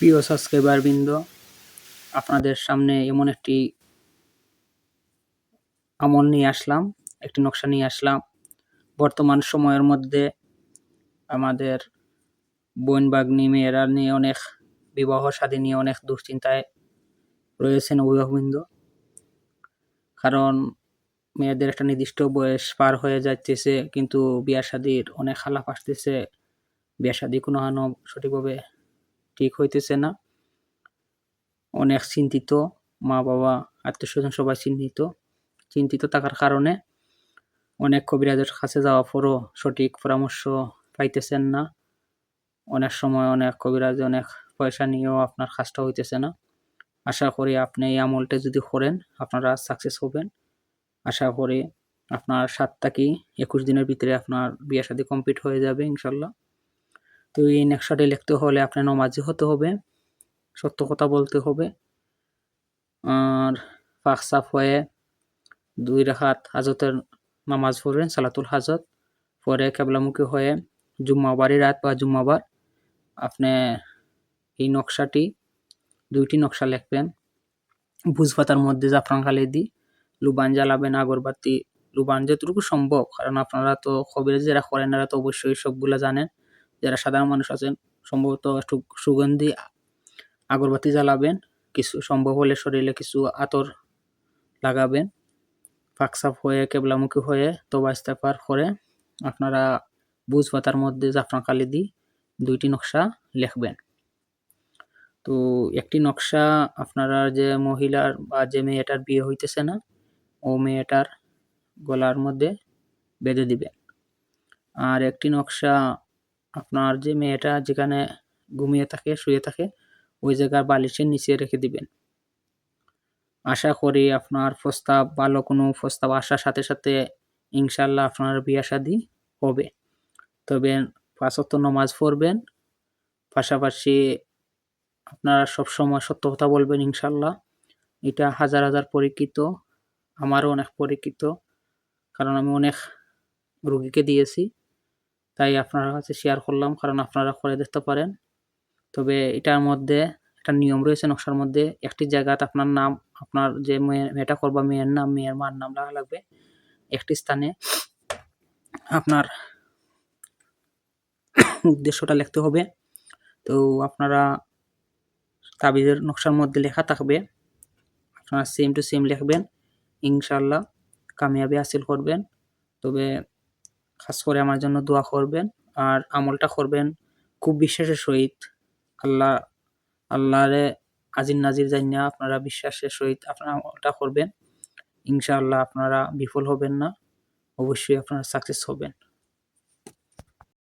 প্রিয় সাবস্ক্রাইবার বৃন্দ আপনাদের সামনে এমন একটি আমল নিয়ে আসলাম, একটি নকশা নিয়ে আসলাম। বর্তমান সময়ের মধ্যে আমাদের বোন বাগ্নি মেয়েরা নিয়ে অনেক বিবাহ শাদী নিয়ে অনেক দুশ্চিন্তায় রয়েছেন অভিভাবকবৃন্দ। কারণ মেয়েদের একটা নির্দিষ্ট বয়স পার হয়ে যাইতেছে, কিন্তু বিয়া শাদির অনেক হালাপ আসতেছে। বিয়া শাদি কোনো সঠিকভাবে ঠিক হইতেছে না। অনেক চিন্তিত মা বাবা আত্মীয় স্বজন সবাই চিন্তিত। চিন্তিত থাকার কারণে অনেক কবিরাজের কাছে যাওয়া পরও সঠিক পরামর্শ পাইতেছেন না। অনেক সময় অনেক কবিরাজ অনেক পয়সা নিয়েও আপনার কাজটা হইতেছে না। আশা করি আপনি এই আমলটা যদি করেন, আপনারা সাকসেস হবেন। আশা করি আপনার সাত থেকে একুশ দিনের ভিতরে আপনার বিয়ে শাদী কমপ্লিট হয়ে যাবে ইনশাল্লাহ। তো এই নকশাটি লিখতে হলে আপনার নমাজি হতে হবে, সত্য কথা বলতে হবে। আর পাক সাফ হয়ে দুই রাখাত হাজতের নামাজ পড়বেন, সালাতুল হাজত। পরে কেবলামুখী হয়ে জুম্মাবারই রাত বা জুম্মাবার আপনি এই নকশাটি, দুইটি নকশা লিখবেন। ভুজ পাতার মধ্যে জাফরান খালি দি, লুবান জ্বালাবেন, আগরবাতি, লুবান যতটুকু সম্ভব, কারণ আপনারা তো খবরে যারা করেন এরা তো অবশ্যই সবগুলা জানেন। যারা সাধারণ মানুষ আছেন, সম্ভবত একটু সুগন্ধি আগরবাতি জ্বালাবেন, কিছু সম্ভব হলে শরীরে কিছু আতর লাগাবেন ফাঁকসাফ হয়ে, কেবলামুখী হয়ে, তোবা ইস্তেফার করে আপনারা বুঝ পাতার মধ্যে জাফরান কালি দি দুইটি নকশা লিখবেন। তো একটি নকশা আপনারা যে মহিলার বা যে মেয়েটার বিয়ে হইতেছে না, ও মেয়েটার গলার মধ্যে বেঁধে দিবেন। আর একটি নকশা আপনার যে মেয়েটা যেখানে ঘুমিয়ে থাকে, শুয়ে থাকে, ওই জায়গার বালিশের নিচে রেখে দিবেন। আশা করি আপনার প্রস্তাব, ভালো কোনো প্রস্তাব আসার সাথে সাথে ইনশাল্লাহ আপনার বিয়া শাদি হবে। তবে পাঁচত্ব নমাজ পড়বেন, পাশাপাশি আপনারা সবসময় সত্য কথা বলবেন ইনশাল্লাহ এটা হাজার হাজার পরীক্ষিত, আমারও অনেক পরীক্ষিত, কারণ আমি অনেক রুগীকে দিয়েছি। তাই আপনার কাছে শেয়ার করলাম, কারণ আপনারা করে দেখতে পারেন। তবে এটার মধ্যে একটা নিয়ম রয়েছে, নকশার মধ্যে। একটি জায়গাতে আপনার নাম, আপনার যে মেয়ে, মেয়েটা করবা মেয়ের নাম, মেয়ের মার নাম লাগা লাগবে। একটি স্থানে আপনার উদ্দেশ্যটা লিখতে হবে। তো আপনারা তাবিজের নকশার মধ্যে লেখা থাকবে। আপনারা সেম টু সেম লিখবেন। ইনশাল্লাহ কামিয়াবি হাসিল করবেন। তবে খাস করে আমার জন্য দোয়া করবেন। আর আমলটা করবেন খুব বিশ্বাসের সহিত। আল্লাহ, আল্লাহরে আজির নাজির জানিয়া আপনারা বিশ্বাসের সহিত আপনারা আমলটা করবেন। ইনশাআল্লাহ আপনারা বিফল হবেন না। অবশ্যই আপনারা সাকসেস হবেন।